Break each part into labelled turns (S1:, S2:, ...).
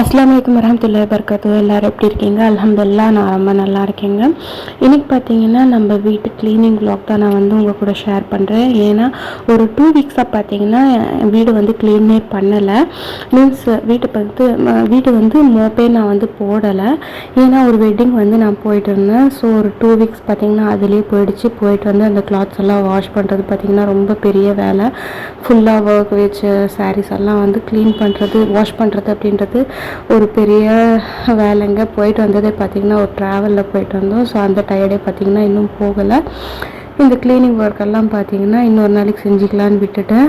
S1: அஸ்லாம் வலைக்கம் வரமத்துல்லா வர்க்கத்து எல்லோரும் எப்படி இருக்கீங்க? அலமதுல்லா நான் ரொம்ப நல்லா இருக்கேங்க. இன்றைக்கி பார்த்தீங்கன்னா நம்ம வீட்டு க்ளீனிங் வ்ளாக் தான் நான் வந்து உங்கள் கூட ஷேர் பண்ணுறேன் ஏன்னா ஒரு டூ வீக்ஸாக பார்த்தீங்கன்னா வீடு வந்து க்ளீனே பண்ணலை. மீன்ஸ் வீட்டை பார்த்து வீடு வந்து மோப்பே நான் வந்து போடலை. ஏன்னா ஒரு வெட்டிங் வந்து நான் போயிட்டு இருந்தேன். ஸோ ஒரு டூ வீக்ஸ் பார்த்தீங்கன்னா அதுலேயே போயிடுச்சு. போயிட்டு வந்து அந்த கிளாத்ஸ் எல்லாம் வாஷ் பண்ணுறது பார்த்திங்கன்னா ரொம்ப பெரிய வேலை. ஃபுல்லாக ஒர்க் வச்சு சாரீஸ் எல்லாம் வந்து க்ளீன் பண்ணுறது வாஷ் பண்ணுறது அப்படின்றது ஒரு பெரிய வேலைங்க. போயிட்டு வந்ததே பார்த்திங்கன்னா ஒரு ட்ராவலில் போயிட்டு வந்தோம். ஸோ அந்த டயர்டே பார்த்திங்கன்னா இன்னும் போகலை. இந்த க்ளீனிங் ஒர்க்கெல்லாம் பார்த்தீங்கன்னா இன்னொரு நாளைக்கு செஞ்சுக்கலான்னு விட்டுட்டேன்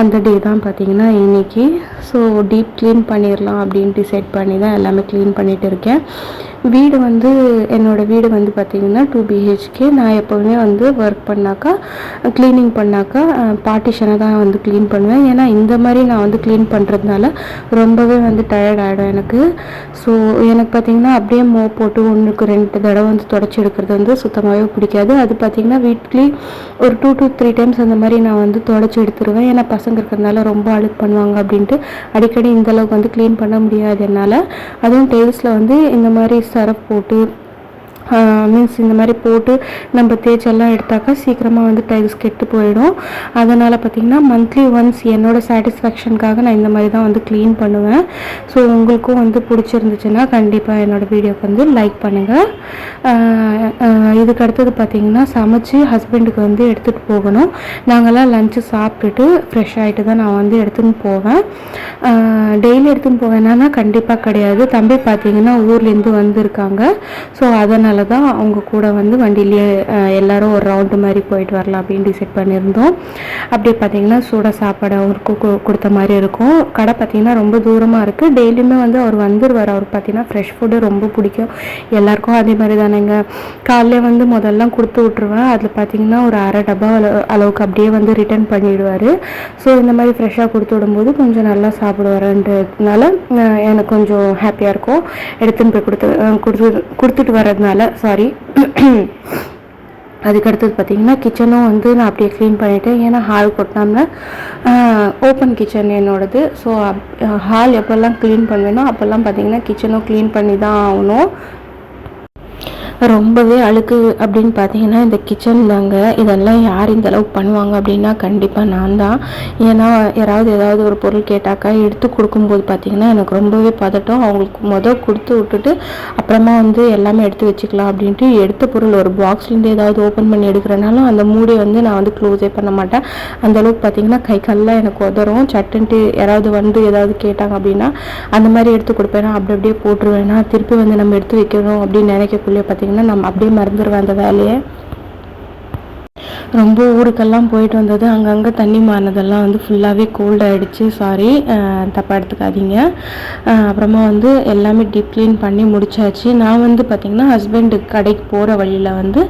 S1: அந்த டே தான் பார்த்தீங்கன்னா இன்றைக்கி ஸோ டீப் க்ளீன் பண்ணிடலாம் அப்படின்னு டிசைட் பண்ணி தான் எல்லாமே க்ளீன் பண்ணிகிட்டு இருக்கேன். வீடு வந்து என்னோடய வீடு வந்து பார்த்திங்கன்னா டூ பிஹெச்கே நான் எப்போவுமே வந்து ஒர்க் பண்ணாக்கா க்ளீனிங் பண்ணாக்கா பார்ட்டிஷனை தான் வந்து க்ளீன் பண்ணுவேன். ஏன்னா இந்த மாதிரி நான் வந்து க்ளீன் பண்ணுறதுனால ரொம்பவே வந்து டயர்ட் ஆகிடும் எனக்கு. ஸோ எனக்கு பார்த்திங்கன்னா அப்படியே மோ போட்டு ஒன்றுக்கு ரெண்டு தடவை வந்து தொடச்சி எடுக்கிறது வந்து சுத்தமாகவே பிடிக்காது. அது பார்த்திங்கன்னா வீக்லி ஒரு டூ டு த்ரீ டைம்ஸ் அந்த மாதிரி நான் வந்து தொடச்சி எடுத்துருவேன். ஏன்னா பசங்க இருக்கிறதுனால ரொம்ப அழுக் பண்ணுவாங்க அப்படின்ட்டு. அடிக்கடி இந்தளவுக்கு வந்து க்ளீன் பண்ண முடியாது என்னால். அதுவும் டெய்ல்ஸில் வந்து இந்த மாதிரி சரப் போட்டு மீன்ஸ் இந்த மாதிரி போட்டு நம்ம தேய்ச்செல்லாம் எடுத்தாக்கா சீக்கிரமாக வந்து டைல்ஸ் கெட்டு போயிடும். அதனால் பார்த்திங்கன்னா மந்த்லி ஒன்ஸ் என்னோடய சாட்டிஸ்ஃபேக்ஷனுக்காக நான் இந்த மாதிரி தான் வந்து க்ளீன் பண்ணுவேன். ஸோ உங்களுக்கும் வந்து பிடிச்சிருந்துச்சுன்னா கண்டிப்பாக என்னோடய வீடியோக்கு வந்து லைக் பண்ணுங்கள் இதுக்கு அடுத்தது பார்த்திங்கன்னா சமைச்சு ஹஸ்பண்டுக்கு வந்து எடுத்துகிட்டு போகணும். நாங்கள்லாம் லஞ்சு சாப்பிட்டுட்டு ஃப்ரெஷ் ஆகிட்டு தான் நான் வந்து எடுத்துன்னு போவேன். டெய்லி எடுத்துன்னு போவேன்னா கண்டிப்பாக கிடையாது. தம்பி பார்த்திங்கன்னா ஊர்லேருந்து வந்திருக்காங்க. ஸோ அதனால் அதனால தான் அவங்க கூட வந்து வண்டியிலேயே எல்லோரும் ஒரு ரவுண்டு மாதிரி போயிட்டு வரலாம் அப்படின்னு டிசைட் பண்ணியிருந்தோம். அப்படியே பார்த்தீங்கன்னா சூட சாப்பாடு அவருக்கு கொடுத்த மாதிரி இருக்கும். கடை பார்த்திங்கன்னா ரொம்ப தூரமாக இருக்குது டெய்லியுமே வந்து அவர் வந்துடுவார் அவர் பார்த்திங்கன்னா ஃப்ரெஷ் ஃபுட்டு ரொம்ப பிடிக்கும். எல்லாருக்கும் அதே மாதிரி தானேங்க. காலையில் வந்து முதல்லாம் கொடுத்து விட்ருவேன் அதில் பார்த்திங்கன்னா ஒரு அரை டப்பா அளவுக்கு அப்படியே வந்து ரிட்டர்ன் பண்ணிவிடுவார் ஸோ இந்த மாதிரி ஃப்ரெஷ்ஷாக கொடுத்து விடும்போது கொஞ்சம் நல்லா சாப்பிடுவாருன்றதுனால எனக்கு கொஞ்சம் ஹாப்பியாக இருக்கும். எடுத்துன்னு போய் கொடுத்து கொடுத்து கொடுத்துட்டு வர்றதுனால சாரி அதுக்கடுத்தது பார்த்திங்கன்னா கிச்சனும் வந்து நான் அப்படியே க்ளீன் பண்ணிவிட்டேன் ஏன்னா ஹால் கொட்டினோம்னா ஓப்பன் கிச்சன் என்னோடது. ஸோ ஹால் எப்போல்லாம் க்ளீன் பண்ணுவேனோ அப்போல்லாம் பார்த்திங்கன்னா கிச்சனும் க்ளீன் பண்ணி தான் ஆகணும். ரொம்பவே அழுக்கு அப்படின்னு பார்த்தீங்கன்னா இந்த கிச்சன் தாங்க. இதெல்லாம் யார் இந்த அளவுக்கு பண்ணுவாங்க அப்படின்னா கண்டிப்பாக நான் தான். ஏன்னா யாராவது ஏதாவது ஒரு பொருள் கேட்டாக்கா எடுத்து கொடுக்கும்போது பார்த்தீங்கன்னா எனக்கு ரொம்பவே பதட்டம். அவங்களுக்கு மொதல் கொடுத்து விட்டுட்டு அப்புறமா வந்து எல்லாமே எடுத்து வச்சுக்கலாம் அப்படின்ட்டு எடுத்த பொருள் ஒரு பாக்ஸ்லேருந்து ஏதாவது ஓப்பன் பண்ணி எடுக்கிறனாலும் அந்த மூடி வந்து நான் வந்து க்ளோஸே பண்ண மாட்டேன். அந்தளவுக்கு பார்த்தீங்கன்னா கை கல்லாம் எனக்கு உதறும். சட்டுன்ட்டு யாராவது வந்து ஏதாவது கேட்டாங்க அப்படின்னா அந்த மாதிரி எடுத்து கொடுப்பேன். அப்படி அப்படியே போட்டுருவேன்னா திருப்பி வந்து நம்ம எடுத்து வைக்கணும் அப்படின்னு நினைக்கக்குள்ளே பார்த்தீங்கன்னா பார்த்திங்கன்னா நம்ம அப்படியே மறந்துடுவேன் அந்த வேலையை. ரொம்ப ஊருக்கெல்லாம் போயிட்டு வந்தது. அங்கங்கே தண்ணி மாறினதெல்லாம் வந்து ஃபுல்லாகவே கோல்ட் ஆகிடுச்சு சாரி தப்பாக எடுத்துக்காதீங்க. அப்புறமா வந்து எல்லாமே டீப் க்ளீன் பண்ணி முடிச்சாச்சு. நான் வந்து பார்த்திங்கன்னா ஹஸ்பண்டு கடைக்கு போகிற வழியில் வந்து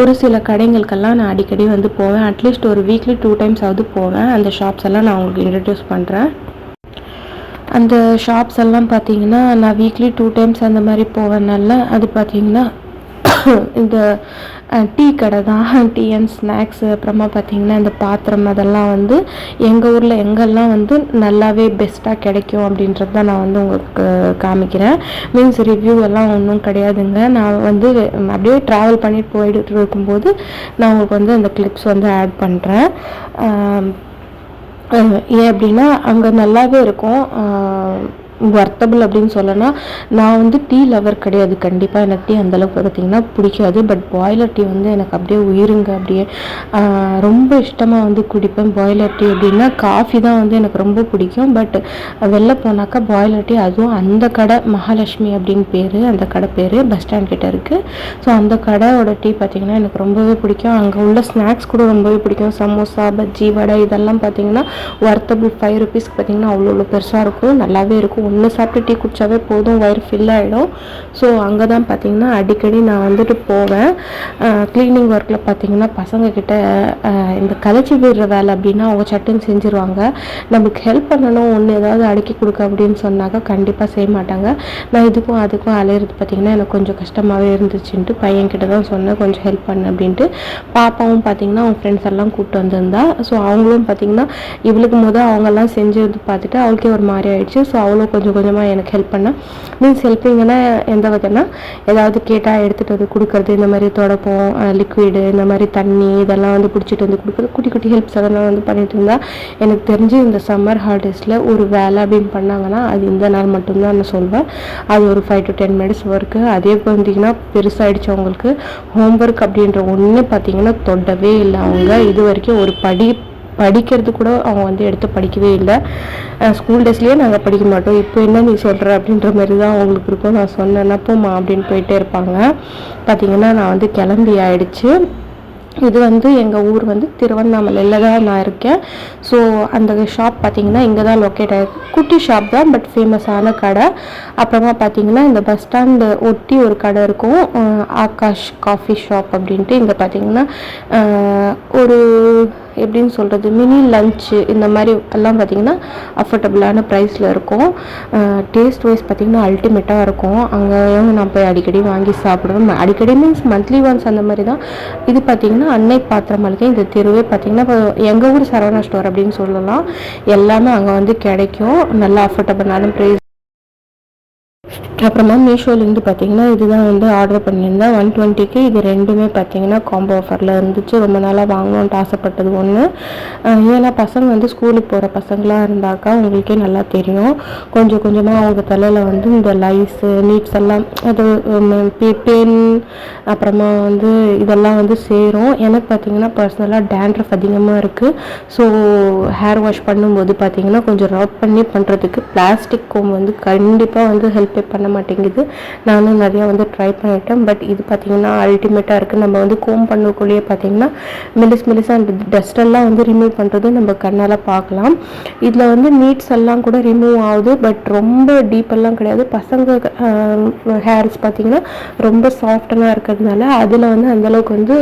S1: ஒரு சில கடைங்களுக்கெல்லாம் நான் அடிக்கடி வந்து போவேன். அட்லீஸ்ட் ஒரு வீக்லி டூ டைம்ஸ் ஆகுது போவேன். அந்த ஷாப்ஸ் எல்லாம் நான் உங்களுக்கு இன்ட்ரடியூஸ் பண்ணுறேன் அந்த ஷாப்ஸ் எல்லாம் பார்த்தீங்கன்னா நான் வீக்லி டூ டைம்ஸ் அந்த மாதிரி போவேன்னால அது பார்த்தீங்கன்னா இந்த டீ கடை தான். டீ அண்ட் ஸ்நாக்ஸு அப்புறமா பார்த்திங்கன்னா இந்த பாத்திரம் அதெல்லாம் வந்து எங்கள் ஊரில் எங்கெல்லாம் வந்து நல்லாவே பெஸ்ட்டாக கிடைக்கும் அப்படின்றது தான் நான் வந்து உங்களுக்கு காமிக்கிறேன். மீன்ஸ் ரிவ்யூ எல்லாம் ஒன்றும் கிடையாதுங்க. நான் வந்து அப்படியே ட்ராவல் பண்ணிட்டு போயிட்டு இருக்கும்போது நான் உங்களுக்கு வந்து அந்த கிளிப்ஸ் வந்து ஆட் பண்ணுறேன் ஏன் அப்படின்னா அங்கே நல்லாவே இருக்கும். ஒர்த்தபிள் அப்படின்னு சொல்லலாம் நான் வந்து டீ லவர் கிடையாது. கண்டிப்பாக எனக்கு டீ அந்தளவுக்கு பார்த்திங்கன்னா பிடிக்காது. பட் பாய்லர் டீ வந்து எனக்கு அப்படியே உயிருங்க அப்படியே ரொம்ப இஷ்டமாக வந்து குடிப்பேன். பாய்லர் டீ அப்படின்னா காஃபி தான் வந்து எனக்கு ரொம்ப பிடிக்கும். பட் வெளில போனாக்கா பாய்லர் டீ அதுவும் அந்த கடை மகாலட்சுமி அப்படின்னு பேர் அந்த கடை பேர் பஸ் ஸ்டாண்ட் கிட்டே இருக்குது ஸோ அந்த கடையோட டீ பார்த்திங்கன்னா எனக்கு ரொம்பவே பிடிக்கும். அங்கே உள்ள ஸ்நாக்ஸ் கூட ரொம்பவே பிடிக்கும். சமோசா பஜ்ஜி வடை இதெல்லாம் பார்த்திங்கன்னா ஒர்த்தபிள் ஃபைவ் ருபீஸ்க்கு பார்த்திங்கன்னா அவ்வளோ அவ்வளோ பெருசாக இருக்கும். நல்லாவே இருக்கும். ஒன்று சாப்பிட்டு டீ குடித்தாவே போதும் வயிறு ஃபில் ஆகிடும் ஸோ அங்கே தான் பார்த்திங்கன்னா அடிக்கடி நான் வந்துட்டு போவேன். க்ளீனிங் ஒர்க்கில் பார்த்திங்கன்னா பசங்கக்கிட்ட இந்த கலைச்சி விடுற வேலை அப்படின்னா அவங்க சட்டுன்னு செஞ்சுருவாங்க. நமக்கு ஹெல்ப் பண்ணணும் ஒன்று ஏதாவது அடுக்கி கொடுக்க அப்படின்னு சொன்னாக்கா கண்டிப்பாக செய்ய மாட்டாங்க. நான் இதுக்கும் அதுக்கும் அலையிறது பார்த்திங்கன்னா எனக்கு கொஞ்சம் கஷ்டமாகவே இருந்துச்சுன்ட்டு பையன்கிட்ட தான் சொன்னேன் கொஞ்சம் ஹெல்ப் பண்ணு அப்படின்ட்டு. பாப்பாவும் பார்த்திங்கன்னா அவங்க ஃப்ரெண்ட்ஸ் எல்லாம் கூப்பிட்டு வந்திருந்தா. ஸோ அவங்களும் பார்த்திங்கன்னா இவளுக்கு முதல் அவங்கெல்லாம் செஞ்சது பார்த்துட்டு அவளுக்கே ஒரு மாதிரி ஆயிடுச்சு. ஸோ அவ்வளோ கொஞ்சம் கொஞ்சமாக எனக்கு ஹெல்ப் பண்ணேன் மீன்ஸ் ஹெல்ப்பிங்கன்னா எந்த வகைன்னா ஏதாவது கேட்டால் எடுத்துகிட்டு வந்து கொடுக்குறது இந்த மாதிரி தொடப்போம் லிக்விடு இந்த மாதிரி தண்ணி இதெல்லாம் வந்து பிடிச்சிட்டு வந்து கொடுக்குறது குட்டி குட்டி ஹெல்ப்ஸ் அதெல்லாம் வந்து பண்ணிட்டு இருந்தால் எனக்கு தெரிஞ்சு இந்த சம்மர் ஹாலிடேஸில் ஒரு வேலை அப்படின்னு பண்ணாங்கன்னா அது இந்த நாள் மட்டும்தான் நான் சொல்வேன். அது ஒரு five to ten minutes work அதே பார்த்தீங்கன்னா பெருசாகிடுச்சு அவங்களுக்கு ஹோம்ஒர்க் அப்படின்ற ஒன்று பார்த்தீங்கன்னா தொடவே இல்லை. அவங்க இது வரைக்கும் ஒரு படி படிக்கிறது கூட அவங்க வந்து எடுத்து படிக்கவே இல்லை. ஸ்கூல் டேஸ்லேயே நாங்கள் படிக்க மாட்டோம். இப்போ என்ன நீ சொல்கிற அப்படின்ற மாதிரி தான் அவங்களுக்கு இருக்கும். நான் சொன்னேன்னா போமா அப்படின்னு போயிட்டே இருப்பாங்க. பார்த்திங்கன்னா நான் வந்து கிளம்பி ஆயிடுச்சு. இது வந்து எங்கள் ஊர் வந்து திருவண்ணாமலையில் தான் நான் இருக்கேன். ஸோ அந்த ஷாப் பார்த்தீங்கன்னா இங்கே தான் லொக்கேட் ஆகிருக்கு குட்டி ஷாப் தான் பட் ஃபேமஸான கடை. அப்புறமா பார்த்தீங்கன்னா இந்த பஸ் ஸ்டாண்டு ஒட்டி ஒரு கடை இருக்கும். ஆகாஷ் காஃபி ஷாப் அப்படின்ட்டு இங்கே பார்த்தீங்கன்னா ஒரு எப்படின்னு சொல்கிறது மினி லஞ்சு இந்த மாதிரி எல்லாம் பார்த்திங்கன்னா அஃபோர்டபுளான ப்ரைஸில் இருக்கும். டேஸ்ட் வைஸ் பார்த்திங்கன்னா அல்டிமேட்டாக இருக்கும். அங்கே நான் போய் அடிக்கடி வாங்கி சாப்பிடுவேன். அடிக்கடி மீன்ஸ் மந்த்லி ஒன்ஸ் அந்த மாதிரி தான். இது பார்த்திங்கன்னா அன்னை பாத்திரம் மளிகை இந்த தெருவே பார்த்திங்கன்னா இப்போ எங்கள் ஊர் சரவணா ஸ்டோர் அப்படின்னு சொல்லலாம். எல்லாமே அங்கே வந்து கிடைக்கும். நல்லா அஃபோர்டபுளான ப்ரைஸ் அப்புறமா மீஷோலேருந்து பார்த்தீங்கன்னா இதுதான் வந்து ஆர்டர் பண்ணியிருந்தேன். ஒன் டுவெண்ட்டிக்கு இது ரெண்டுமே பார்த்தீங்கன்னா காம்போ ஆஃபரில் இருந்துச்சு. ரொம்ப நாளாக வாங்கணுன்ட்டு ஆசைப்பட்டது ஒன்று ஏன்னா பசங்க வந்து ஸ்கூலுக்கு போகிற பசங்களாக இருந்தாக்கா உங்களுக்கே நல்லா தெரியும். கொஞ்சம் கொஞ்சமாக அவங்க தலையில் வந்து இந்த லைஸு நீட்ஸ் எல்லாம் அது பென் அப்புறமா வந்து இதெல்லாம் வந்து சேரும். எனக்கு பார்த்தீங்கன்னா பர்சனலாக டேண்ட்ரஃப் அதிகமாக இருக்குது ஸோ ஹேர் வாஷ் பண்ணும்போது பார்த்தீங்கன்னா கொஞ்சம் ரப் பண்ணி பண்ணுறதுக்கு பிளாஸ்டிக் கோம் வந்து கண்டிப்பாக வந்து ஹெல்ப் ஹெல்ப்பே பண்ண மாட்டேங்குது. நானும் நிறையா வந்து ட்ரை பண்ணிட்டேன். பட் இது பார்த்திங்கன்னா அல்டிமேட்டாக இருக்குது நம்ம வந்து கோம் பண்ணக்குள்ளேயே பார்த்திங்கன்னா மெலிஸ் மெலிஸாக அந்த டஸ்டெல்லாம் வந்து ரிமூவ் பண்ணுறது நம்ம கண்ணால் பார்க்கலாம். இதில் வந்து நீட்ஸ் எல்லாம் கூட ரிமூவ் ஆகுது. பட் ரொம்ப டீப்பெல்லாம் கிடையாது. பசங்க ஹேர்ஸ் பார்த்திங்கன்னா ரொம்ப சாஃப்டனாக இருக்கிறதுனால அதில் வந்து அந்தளவுக்கு வந்து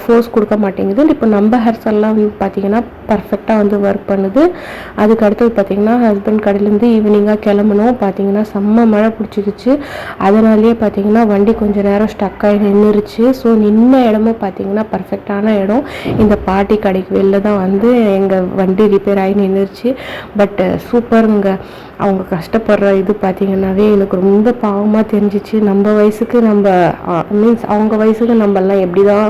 S1: ஃபோர்ஸ் கொடுக்க மாட்டேங்குது. இப்போ நம்ம ஹேர் எல்லாம் வந்து பார்த்திங்கன்னா பர்ஃபெக்டாக வந்து ஒர்க் பண்ணுது. அதுக்கு அடுத்தது பார்த்திங்கன்னா ஹஸ்பண்ட் கடையிலேருந்து ஈவினிங்காக கிளம்பணும். பார்த்திங்கன்னா செம்ம மழை பிடிச்சிக்கிச்சு. அதனாலேயே பார்த்திங்கன்னா வண்டி கொஞ்சம் நேரம் ஸ்டக் ஆகி நின்றுருச்சு. ஸோ நின்ன இடமும் பார்த்திங்கன்னா பர்ஃபெக்டான இடம். இந்த பாட்டி கடைக்கு வெளில தான் வந்து எங்கள் வண்டி ரிப்பேர் ஆகி நின்றுருச்சு. பட் சூப்பருங்க அவங்க கஷ்டப்படுற இது பார்த்திங்கன்னாவே எனக்கு ரொம்ப பாவமாக தெரிஞ்சிச்சு. நம்ம வயசுக்கு நம்ம மீன்ஸ் அவங்க வயசுக்கு நம்மலாம் எப்படி தான்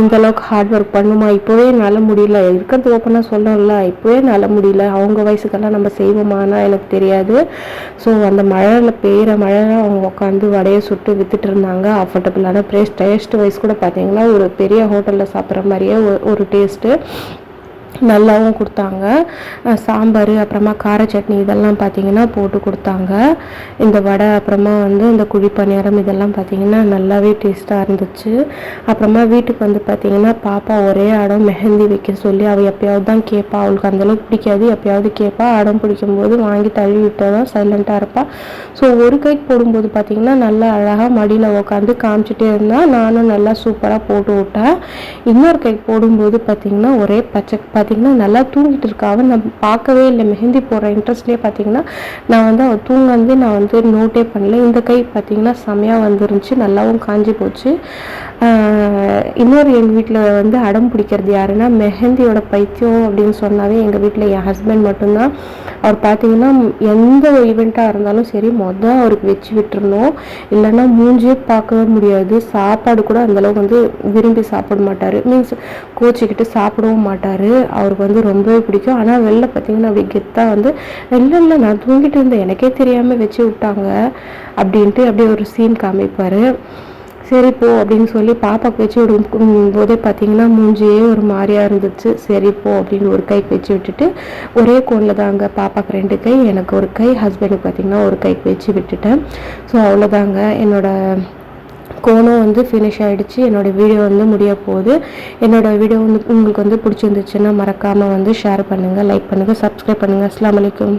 S1: இந்த அளவுக்கு ஹார்ட் ஒர்க் பண்ணுமா? இப்போவே என்னால் முடியல. இருக்கிறது ஓப்பனாக சொல்லணும்ல. இப்போவே என்னால் முடியல. அவங்க வயசுக்கெல்லாம் நம்ம செய்வோமானா எனக்கு தெரியாது. ஸோ அந்த மழையில் பெய்கிற மழை அவங்க உட்காந்து வடையை சுட்டு வித்துட்டு இருந்தாங்க. அஃபர்டபுளான ப்ரைஸ் டேஸ்ட் வைஸ் கூட பார்த்தீங்கன்னா ஒரு பெரிய ஹோட்டலில் சாப்பிட்ற மாதிரியே ஒரு டேஸ்ட்டு நல்லாவும் கொடுத்தாங்க. சாம்பார் அப்புறமா கார சட்னி இதெல்லாம் பார்த்திங்கன்னா போட்டு கொடுத்தாங்க. இந்த வடை அப்புறமா வந்து இந்த குழிப்பணியாரம் இதெல்லாம் பார்த்திங்கன்னா நல்லாவே டேஸ்ட்டாக இருந்துச்சு. அப்புறமா வீட்டுக்கு வந்து பார்த்திங்கன்னா பாப்பா ஒரே அடம் மெஹந்தி வைக்க சொல்லி அவள் எப்பயாவது தான் கேட்பா அவளுக்கு அந்தளவுக்கு பிடிக்காது. எப்பயாவது கேட்பா அடம் பிடிக்கும்போது வாங்கி தள்ளி விட்டால் தான் சைலண்ட்டாக இருப்பாள் ஸோ ஒரு கைக்கு போடும்போது பார்த்திங்கன்னா நல்லா அழகாக மடியில் உட்காந்து காமிச்சிட்டே இருந்தால் நானும் நல்லா சூப்பராக போட்டு விட்டேன். இன்னொரு கைக்கு போடும்போது பார்த்திங்கன்னா ஒரே பச்சை பார்த்திங்கன்னா நல்லா தூங்கிட்டு இருக்கா அவன் நான் பார்க்கவே இல்லை. மெஹந்தி போடுற இன்ட்ரெஸ்ட்லேயே பார்த்தீங்கன்னா நான் வந்து அவள் தூங்க நான் வந்து நோட்டே பண்ணல. இந்த கை பார்த்தீங்கன்னா செமையாக வந்துருந்துச்சு. நல்லாவும் காஞ்சி போச்சு. இன்னொரு எங்கள் வீட்டில் வந்து அடம் பிடிக்கிறது யாருன்னா மெஹந்தியோட பைத்தியம் அப்படின்னு சொன்னாவே எங்கள் வீட்டில் என் ஹஸ்பண்ட் மட்டும்தான். அவர் பார்த்தீங்கன்னா எந்த ஒரு ஈவெண்ட்டாக இருந்தாலும் சரி மொதல் அவருக்கு வச்சு விட்டுருணும் இல்லைன்னா மூஞ்சியே பார்க்கவே முடியாது. சாப்பாடு கூட அந்தளவுக்கு வந்து விரும்பி சாப்பிட மாட்டார். மீன்ஸ் கோச்சிக்கிட்டு சாப்பிடவும் மாட்டார். அவருக்கு வந்து ரொம்பவே பிடிக்கும். ஆனால் வெளில பார்த்தீங்கன்னா அப்படி கெத்தாக வந்து இல்லை இல்லை நான் தூங்கிட்டு இருந்தேன். எனக்கே தெரியாமல் வச்சு விட்டாங்க. அப்படின்ட்டு அப்படியே ஒரு சீன் காமிப்பார். சரி போ அப்படின்னு சொல்லி பாப்பாக்கு வச்சு விடும் போதே பார்த்தீங்கன்னா மூஞ்சியே ஒரு மாதிரியாக இருந்துச்சு. சரி போ அப்படின்னு ஒரு கைக்கு வச்சு விட்டுட்டு ஒரே கோனில் தாங்க பாப்பாக்கு ரெண்டு கை எனக்கு ஒரு கை ஹஸ்பண்டுக்கு பார்த்தீங்கன்னா ஒரு கைக்கு வச்சு விட்டுட்டேன். ஸோ அவ்வளோதாங்க என்னோடய கோணம் வந்து ஃபினிஷ் ஆகிடுச்சு என்னோடய வீடியோ வந்து முடிய போகுது. என்னோடய வீடியோ வந்து உங்களுக்கு வந்து பிடிச்சிருந்துச்சுன்னா மறக்காமல் வந்து ஷேர் பண்ணுங்கள் லைக் பண்ணுங்கள் சப்ஸ்கிரைப் பண்ணுங்கள் அஸ்லாம் வலைக்கம்